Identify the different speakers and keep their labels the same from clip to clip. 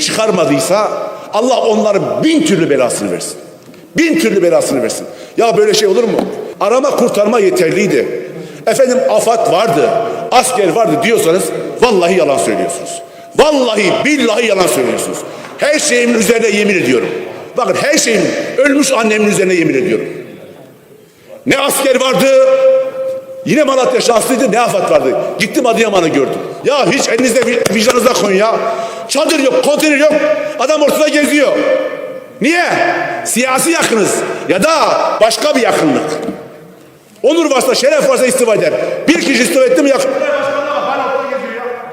Speaker 1: çıkarmadıysa Allah onların bin türlü belasını versin. Bin türlü belasını versin. Ya böyle şey olur mu? Arama kurtarma yeterliydi. Efendim afat vardı, asker vardı diyorsanız vallahi yalan söylüyorsunuz. Vallahi billahi yalan söylüyorsunuz. Her şeyimin üzerine yemin ediyorum. Bakın her şeyim ölmüş annemin üzerine yemin ediyorum. Ne asker vardı, Yine Malatya şanslıydı ne afat vardı. Gittim Adıyaman'ı gördüm. Ya hiç elinizde vi- vicdanınıza koyun ya. Çadır yok, konteyner yok. Adam ortada geziyor. Niye? Siyasi yakınız ya da başka bir yakınlık. Onur varsa, şeref varsa istifa eder. Bir kişi istifa etti mi yakın.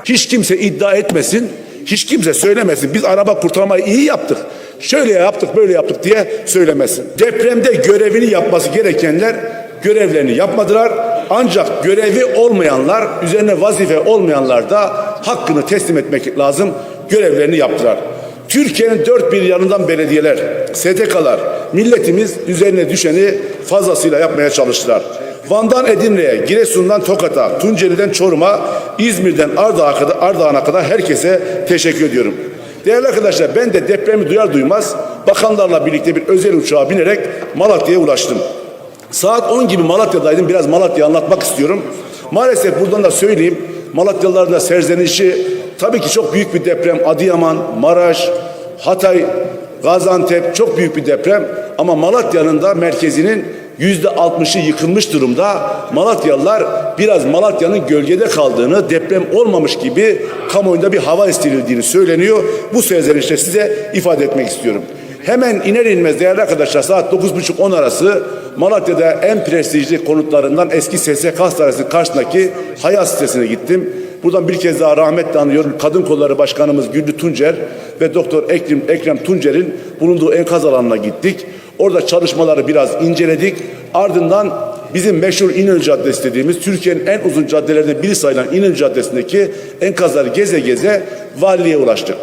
Speaker 1: Hiç kimse iddia etmesin. Hiç kimse söylemesin. Biz araba kurtarmayı iyi yaptık. Şöyle yaptık, böyle yaptık diye söylemesin. Depremde görevini yapması gerekenler görevlerini yapmadılar. Ancak görevi olmayanlar, üzerine vazife olmayanlar da hakkını teslim etmek lazım. Görevlerini yaptılar. Türkiye'nin dört bir yanından belediyeler, STK'lar, milletimiz üzerine düşeni fazlasıyla yapmaya çalıştılar. Van'dan Edirne'ye, Giresun'dan Tokat'a, Tunceli'den Çorum'a, İzmir'den Ardahan'a kadar, Ardahan'a kadar herkese teşekkür ediyorum. Değerli arkadaşlar ben de depremi duyar duymaz bakanlarla birlikte bir özel uçağa binerek Malatya'ya ulaştım. Saat 10 gibi Malatya'daydım. Biraz Malatya'yı anlatmak istiyorum. Maalesef buradan da söyleyeyim. Malatyalıların da serzenişi tabii ki çok büyük bir deprem. Adıyaman, Maraş, Hatay, Gaziantep çok büyük bir deprem. Ama Malatya'nın da merkezinin yüzde altmışı yıkılmış durumda. Malatyalılar biraz Malatya'nın gölgede kaldığını, deprem olmamış gibi kamuoyunda bir hava estirildiğini söyleniyor. Bu serzenişte size ifade etmek istiyorum. Hemen iner inmez değerli arkadaşlar saat 9.30-10 arası Malatya'da en prestijli konutlarından eski SSK Hastanesi'nin karşısındaki Hayat sitesine gittim. Buradan bir kez daha rahmetle anıyorum. Kadın Kolları Başkanımız Güllü Tuncer ve Doktor Ekrem, Ekrem Tuncer'in bulunduğu enkaz alanına gittik. Orada çalışmaları biraz inceledik. Ardından bizim meşhur İnönü Caddesi dediğimiz Türkiye'nin en uzun caddelerinden biri sayılan İnönü Caddesi'ndeki enkazları geze geze valiliğe ulaştık.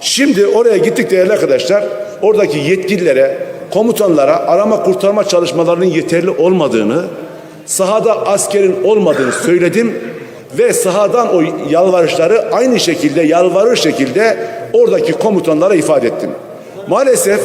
Speaker 1: Şimdi oraya gittik değerli arkadaşlar. Oradaki yetkililere, komutanlara arama kurtarma çalışmalarının yeterli olmadığını, sahada askerin olmadığını söyledim ve sahadan o yalvarışları aynı şekilde yalvarır şekilde oradaki komutanlara ifade ettim. Maalesef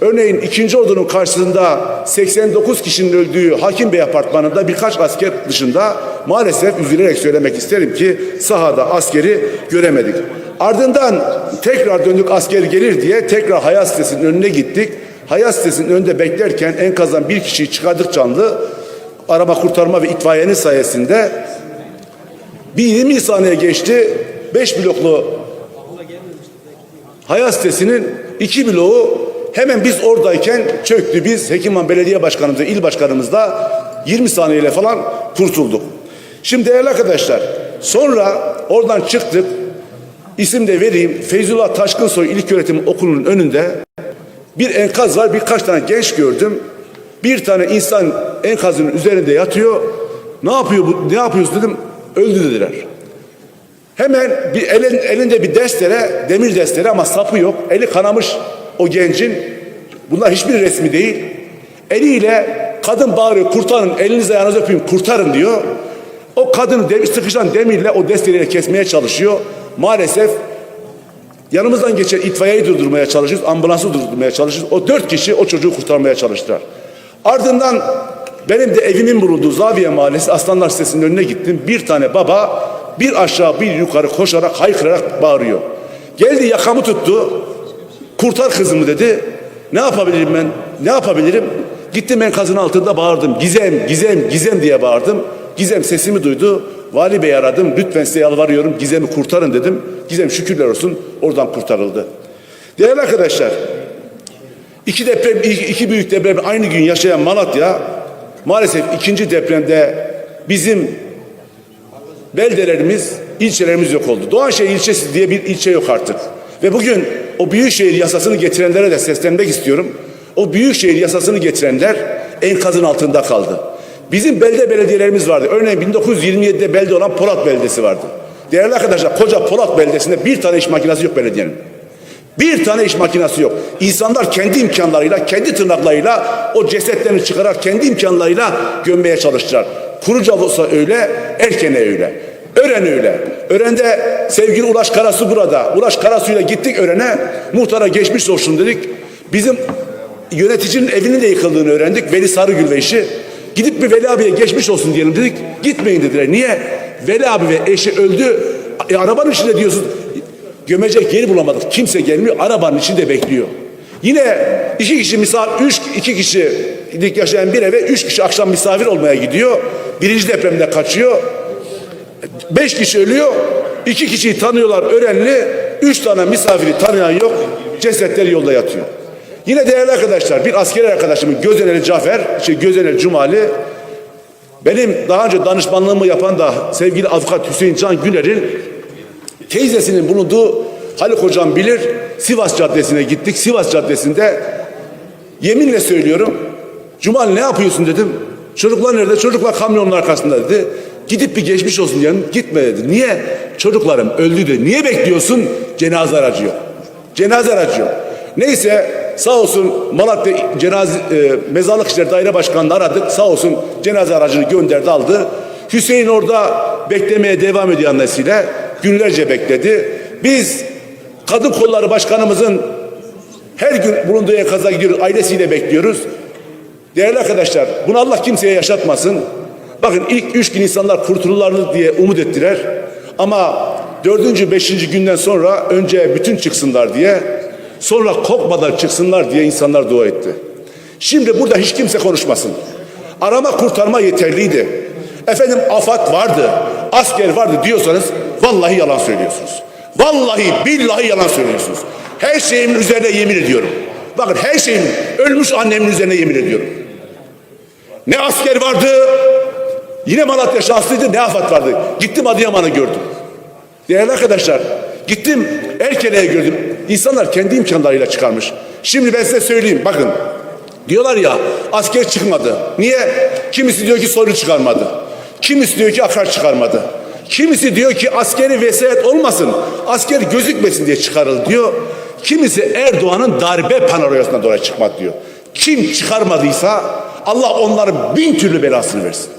Speaker 1: örneğin 2. ordunun karşısında 89 kişinin öldüğü Hakim Bey apartmanında birkaç asker dışında maalesef üzülerek söylemek isterim ki sahada askeri göremedik. Ardından tekrar döndük asker gelir diye tekrar Hayat sitesinin önüne gittik. Hayat sitesinin önünde beklerken enkazdan bir kişiyi çıkardık canlı. Arama kurtarma ve itfaiyenin sayesinde bir 20 saniye geçti. 5 bloklu Hayat sitesinin iki bloğu hemen biz oradayken çöktü. Biz Hekimhan Belediye Başkanımız, il başkanımız da 20 saniyeyle falan kurtulduk. Şimdi değerli arkadaşlar sonra oradan çıktık. İsim de vereyim. Feyzullah Taşkınsoy İlköğretim Okulu'nun önünde bir enkaz var. Birkaç tane genç gördüm. Bir tane insan enkazın üzerinde yatıyor. Ne yapıyor bu? Ne yapıyorsun dedim. Öldü dediler. Hemen bir elin, elinde bir destere, demir destere ama sapı yok. Eli kanamış o gencin. Bunlar hiçbir resmi değil. Eliyle kadın bağırıyor kurtarın elinizi ayağınızı öpeyim kurtarın diyor. O kadını demir, sıkışan demirle o destereyle kesmeye çalışıyor. Maalesef yanımızdan geçen itfaiyeyi durdurmaya çalışıyoruz. Ambulansı durdurmaya çalışıyoruz. O dört kişi o çocuğu kurtarmaya çalıştılar. Ardından benim de evimin bulunduğu Zaviye Mahallesi Aslanlar Sitesi'nin önüne gittim. Bir tane baba bir aşağı bir yukarı koşarak haykırarak bağırıyor. Geldi yakamı tuttu. Kurtar kızımı dedi. Ne yapabilirim ben? Ne yapabilirim? Gittim enkazın altında bağırdım. Gizem, Gizem, Gizem diye bağırdım. Gizem sesimi duydu. Vali Bey aradım. Lütfen size yalvarıyorum. Gizem'i kurtarın dedim. Gizem şükürler olsun oradan kurtarıldı. Değerli arkadaşlar, iki deprem, iki büyük deprem aynı gün yaşayan Malatya maalesef ikinci depremde bizim beldelerimiz, ilçelerimiz yok oldu. Doğanşehir ilçesi diye bir ilçe yok artık. Ve bugün o büyükşehir yasasını getirenlere de seslenmek istiyorum. O büyükşehir yasasını getirenler enkazın altında kaldı. Bizim belde belediyelerimiz vardı. Örneğin 1927'de belde olan Polat Beldesi vardı. Değerli arkadaşlar koca Polat Beldesi'nde bir tane iş makinesi yok belediyenin. Bir tane iş makinesi yok. İnsanlar kendi imkanlarıyla, kendi tırnaklarıyla o cesetlerini çıkarak kendi imkanlarıyla gömmeye çalıştılar. Kuruca olsa öyle, erkene öyle. Ören öyle. Ören'de sevgili Ulaş Karasu burada. Ulaş Karasu'yla gittik Ören'e. Muhtara geçmiş olsun dedik. Bizim yöneticinin evinin de yıkıldığını öğrendik. Veli Sarıgül ve eşi. Gidip bir Veli abiye geçmiş olsun diyelim dedik. Gitmeyin dediler. Niye? Veli abi ve eşi öldü. E, arabanın içinde diyorsun. Gömecek yeri bulamadık. Kimse gelmiyor. Arabanın içinde bekliyor. Yine iki kişi misafir, üç, iki kişi yaşayan bir eve üç kişi akşam misafir olmaya gidiyor. Birinci depremde kaçıyor. Beş kişi ölüyor. iki kişiyi tanıyorlar öğrenli. Üç tane misafiri tanıyan yok. Cesetler yolda yatıyor. Yine değerli arkadaşlar bir askeri arkadaşımın Gözeneli Cafer, şey Gözeneli Cumali benim daha önce danışmanlığımı yapan da sevgili avukat Hüseyin Can Güner'in teyzesinin bulunduğu Haluk Hocam bilir Sivas Caddesi'ne gittik. Sivas Caddesi'nde yeminle söylüyorum Cumal ne yapıyorsun dedim. Çocuklar nerede? Çocuklar kamyonun arkasında dedi. Gidip bir geçmiş olsun diyelim. Gitme dedi. Niye? Çocuklarım öldü dedi. Niye bekliyorsun? Cenaze aracı yok. Cenaze aracı yok. Neyse sağ olsun Malatya cenaze, e, Mezarlık İşleri Daire Başkanı'nı aradık. Sağ olsun cenaze aracını gönderdi aldı. Hüseyin orada beklemeye devam ediyor annesiyle. Günlerce bekledi. Biz Kadın Kolları Başkanımızın her gün bulunduğu enkaza gidiyoruz. Ailesiyle bekliyoruz. Değerli arkadaşlar bunu Allah kimseye yaşatmasın. Bakın ilk üç gün insanlar kurtulurlar diye umut ettiler. Ama dördüncü, beşinci günden sonra önce bütün çıksınlar diye sonra korkmadan çıksınlar diye insanlar dua etti. Şimdi burada hiç kimse konuşmasın. Arama kurtarma yeterliydi. Efendim afat vardı, asker vardı diyorsanız vallahi yalan söylüyorsunuz. Vallahi billahi yalan söylüyorsunuz. Her şeyimin üzerine yemin ediyorum. Bakın her şeyim ölmüş annemin üzerine yemin ediyorum. Ne asker vardı, yine Malatya şanslıydı, ne afat vardı. Gittim Adıyaman'ı gördüm. Değerli arkadaşlar, gittim Erkele'ye gördüm. İnsanlar kendi imkanlarıyla çıkarmış. Şimdi ben size söyleyeyim, bakın. Diyorlar ya, asker çıkmadı. Niye? Kimisi diyor ki soru çıkarmadı. Kimisi diyor ki akar çıkarmadı. Kimisi diyor ki askeri vesayet olmasın, asker gözükmesin diye çıkarıl diyor. Kimisi Erdoğan'ın darbe panoryasına doğru çıkmak diyor. Kim çıkarmadıysa Allah onların bin türlü belasını versin.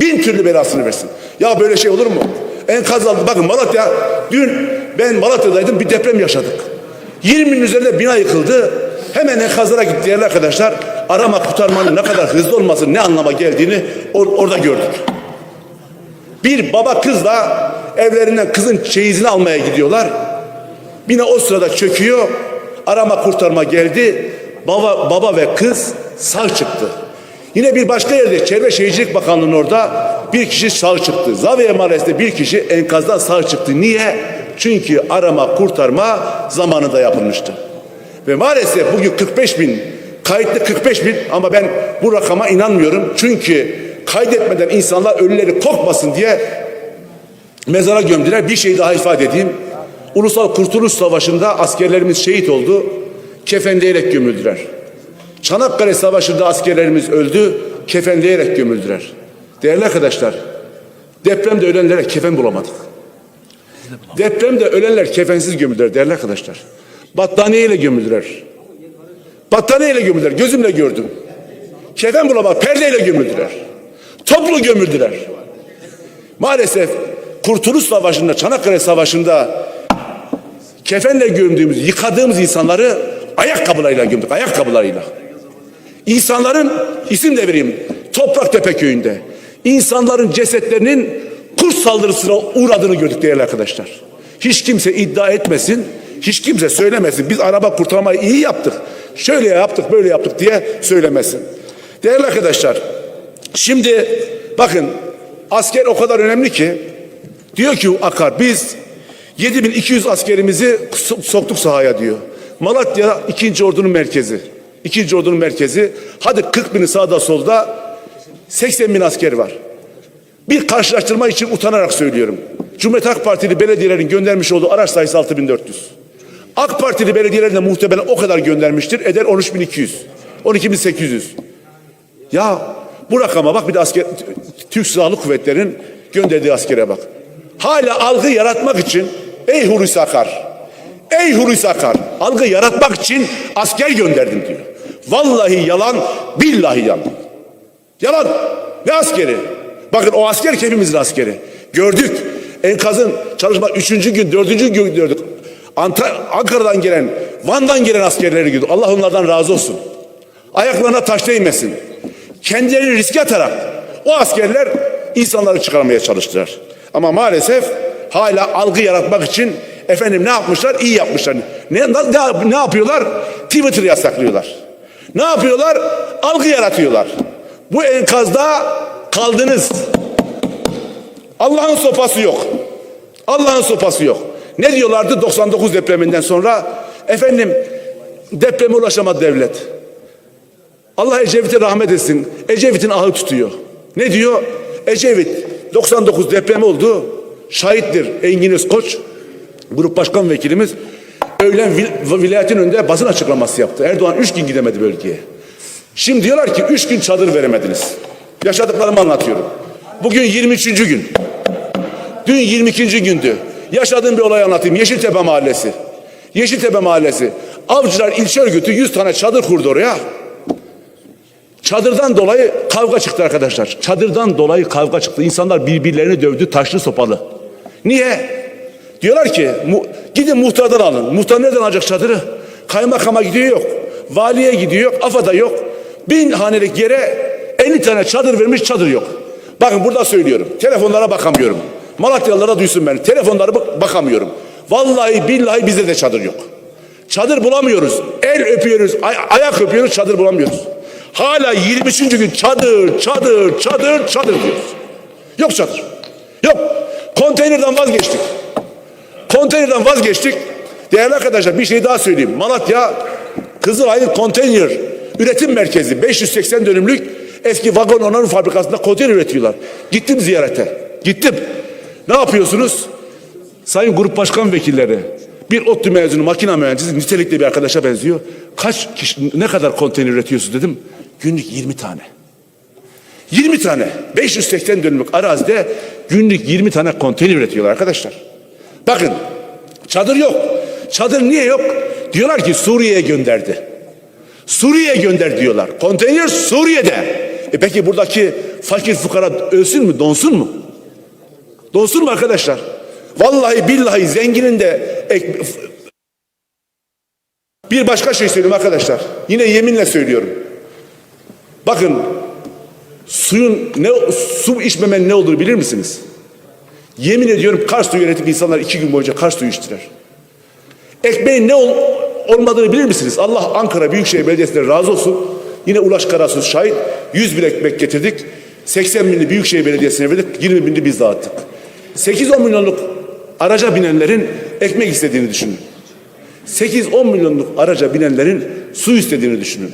Speaker 1: Bin türlü belasını versin. Ya böyle şey olur mu? Enkaz aldı. Bakın Malatya, dün ben Malatya'daydım bir deprem yaşadık. 20'nin üzerinde bina yıkıldı. Hemen enkazlara gitti değerli arkadaşlar. Arama kurtarmanın ne kadar hızlı olması ne anlama geldiğini or- orada gördük. Bir baba kızla evlerinden kızın çeyizini almaya gidiyorlar. Bina o sırada çöküyor. Arama kurtarma geldi. Baba, baba ve kız sağ çıktı. Yine bir başka yerde Çevre Şehircilik Bakanlığı'nın orada bir kişi sağ çıktı. Zaviye Mahallesi'nde bir kişi enkazdan sağ çıktı. Niye? Çünkü arama kurtarma zamanında yapılmıştı. Ve maalesef bugün 45 bin, kayıtlı 45 bin ama ben bu rakama inanmıyorum. Çünkü kaydetmeden insanlar ölüleri korkmasın diye mezara gömdüler. Bir şey daha ifade edeyim. Ulusal Kurtuluş Savaşı'nda askerlerimiz şehit oldu. Kefenleyerek gömüldüler. Çanakkale Savaşı'nda askerlerimiz öldü. Kefenleyerek gömüldüler. Değerli arkadaşlar, depremde ölenlere kefen bulamadık. Depremde ölenler kefensiz gömüldüler değerli arkadaşlar. Battaniyeyle gömüldüler. Battaniyeyle gömüldüler. Gözümle gördüm. Kefen bulamadık. Perdeyle gömüldüler. Toplu gömüldüler. Maalesef Kurtuluş Savaşı'nda, Çanakkale Savaşı'nda kefenle gömdüğümüz, yıkadığımız insanları ayakkabılarıyla gömdük, ayakkabılarıyla. İnsanların, isim de vereyim, Topraktepe köyünde insanların cesetlerinin kurt saldırısına uğradığını gördük değerli arkadaşlar. Hiç kimse iddia etmesin, hiç kimse söylemesin. Biz araba kurtarmayı iyi yaptık, şöyle yaptık, böyle yaptık diye söylemesin. Değerli arkadaşlar, şimdi bakın asker o kadar önemli ki diyor ki Akar biz 7200 askerimizi so- soktuk sahaya diyor. Malatya 2. Ordu'nun merkezi. 2. Ordu'nun merkezi. Hadi 40 bini sağda solda 80 bin asker var. Bir karşılaştırma için utanarak söylüyorum. Cumhuriyet Halk Partili belediyelerin göndermiş olduğu araç sayısı 6400. AK Partili belediyelerin de muhtemelen o kadar göndermiştir. Eder 13200. 12800. Ya bu rakama bak bir de asker Türk Silahlı Kuvvetleri'nin gönderdiği askere bak. Hala algı yaratmak için ey Hulusi Akar, ey Hulusi Akar algı yaratmak için asker gönderdim diyor. Vallahi yalan, billahi yalan. Yalan. Ne askeri? Bakın o asker hepimizin askeri. Gördük. Enkazın çalışma üçüncü gün, dördüncü gün gördük. Anta- Ankara'dan gelen, Van'dan gelen askerleri gördük. Allah onlardan razı olsun. Ayaklarına taş değmesin. Kendilerini riske atarak o askerler insanları çıkarmaya çalıştılar. Ama maalesef hala algı yaratmak için efendim ne yapmışlar? İyi yapmışlar. Ne, ne, ne yapıyorlar? Twitter yasaklıyorlar. Ne yapıyorlar? Algı yaratıyorlar. Bu enkazda kaldınız. Allah'ın sopası yok. Allah'ın sopası yok. Ne diyorlardı 99 depreminden sonra? Efendim depreme ulaşamadı devlet. Allah Ecevit'e rahmet etsin. Ecevit'in ahı tutuyor. Ne diyor? Ecevit 99 deprem oldu. Şahittir Engin Özkoç. Grup başkan vekilimiz öğlen vil- vilayetin önünde basın açıklaması yaptı. Erdoğan üç gün gidemedi bölgeye. Şimdi diyorlar ki üç gün çadır veremediniz. Yaşadıklarımı anlatıyorum. Bugün 23. gün. Dün 22. gündü. Yaşadığım bir olay anlatayım. Yeşiltepe Mahallesi. Yeşiltepe Mahallesi. Avcılar ilçe örgütü 100 tane çadır kurdu oraya. Çadırdan dolayı kavga çıktı arkadaşlar. Çadırdan dolayı kavga çıktı. İnsanlar birbirlerini dövdü taşlı sopalı. Niye? Diyorlar ki mu- gidin muhtardan alın. Muhtar nereden alacak çadırı? Kaymakama gidiyor yok. Valiye gidiyor yok. AFAD'a yok. Bin hanelik yere 50 tane çadır vermiş çadır yok. Bakın burada söylüyorum. Telefonlara bakamıyorum. Malatyalılara duysun beni. Telefonlara bak- bakamıyorum. Vallahi billahi bizde de çadır yok. Çadır bulamıyoruz. El öpüyoruz, ay- ayak öpüyoruz, çadır bulamıyoruz. Hala 23. gün çadır, çadır, çadır, çadır diyoruz. Yok çadır. Yok. Konteynerden vazgeçtik. Konteynerden vazgeçtik. Değerli arkadaşlar bir şey daha söyleyeyim. Malatya Kızılay'ın konteyner üretim merkezi 580 dönümlük eski vagon onarım fabrikasında konteyner üretiyorlar. Gittim ziyarete. Gittim. Ne yapıyorsunuz? Sayın grup başkan vekilleri bir ODTÜ mezunu makine mühendisi nitelikli bir arkadaşa benziyor. Kaç kişi ne kadar konteyner üretiyorsunuz dedim. Günlük 20 tane. 20 tane 580 dönümlük arazide günlük 20 tane konteyner üretiyorlar arkadaşlar. Bakın çadır yok. Çadır niye yok? Diyorlar ki Suriye'ye gönderdi. Suriye'ye gönder diyorlar. Konteyner Suriye'de. E peki buradaki fakir fukara ölsün mü, donsun mu? Donsun mu arkadaşlar? Vallahi billahi zenginin de ek- bir başka şey söyleyeyim arkadaşlar. Yine yeminle söylüyorum. Bakın suyun ne su içmemen ne olur bilir misiniz? Yemin ediyorum Kars suyu üretip insanlar iki gün boyunca Kars suyu içtiler. Ekmeğin ne ol, olmadığını bilir misiniz? Allah Ankara Büyükşehir Belediyesi'ne razı olsun. Yine Ulaş Karasuz şahit. 100 bin ekmek getirdik. 80 binli Büyükşehir Belediyesi'ne verdik. 20 binli biz dağıttık. 8-10 milyonluk araca binenlerin ekmek istediğini düşünün. 8-10 milyonluk araca binenlerin su istediğini düşünün.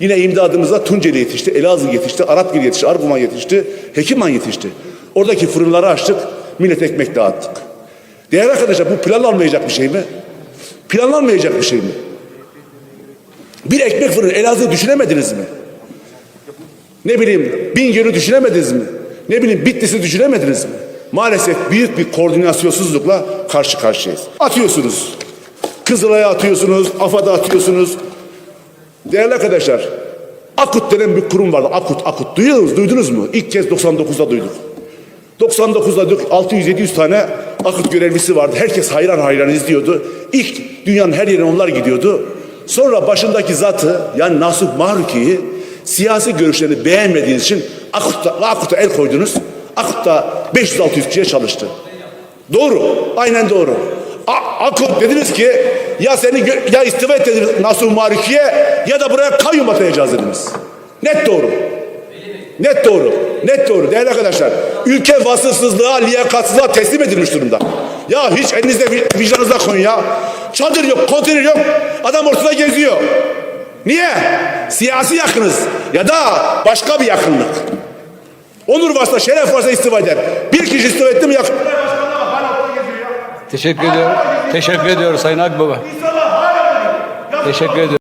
Speaker 1: Yine imdadımıza Tunceli yetişti, Elazığ yetişti, Arapgil yetişti, Arguman yetişti, Hekiman yetişti. Oradaki fırınları açtık, millet ekmek dağıttık. Değerli arkadaşlar bu planlanmayacak bir şey mi? Planlanmayacak bir şey mi? Bir ekmek fırını Elazığ düşünemediniz mi? Ne bileyim Bingöl'ü düşünemediniz mi? Ne bileyim Bitlis'i düşünemediniz mi? Maalesef büyük bir koordinasyonsuzlukla karşı karşıyayız. Atıyorsunuz. Kızılay'a atıyorsunuz, AFAD'a atıyorsunuz. Değerli arkadaşlar, Akut denen bir kurum vardı. Akut, Akut. Duydunuz, duydunuz mu? İlk kez 99'da duyduk. 99'da duyduk 600-700 tane Akut görevlisi vardı. Herkes hayran hayran izliyordu. İlk dünyanın her yerine onlar gidiyordu. Sonra başındaki zatı yani Nasuh Mahruki'yi siyasi görüşlerini beğenmediğiniz için Akut'a, Akut'a el koydunuz. Akut'ta 500-600 kişiye çalıştı. Doğru. Aynen doğru. A- Akut dediniz ki ya seni ya istifa et dediniz Nasuh Mahruki'ye ya da buraya kayyum atayacağız dediniz. Net doğru. Net doğru. Net doğru. Değerli arkadaşlar. Ülke vasıfsızlığa, liyakatsızlığa teslim edilmiş durumda. Ya hiç elinizde vi- vicdanınıza koyun ya. Çadır yok, konteyner yok. Adam ortada geziyor. Niye? Siyasi yakınız ya da başka bir yakınlık. Onur varsa, şeref varsa istifa eder. Bir kişi istifa etti mi yakın.
Speaker 2: Teşekkür ediyorum. Teşekkür ediyoruz Sayın Akbaba. Teşekkür ediyorum.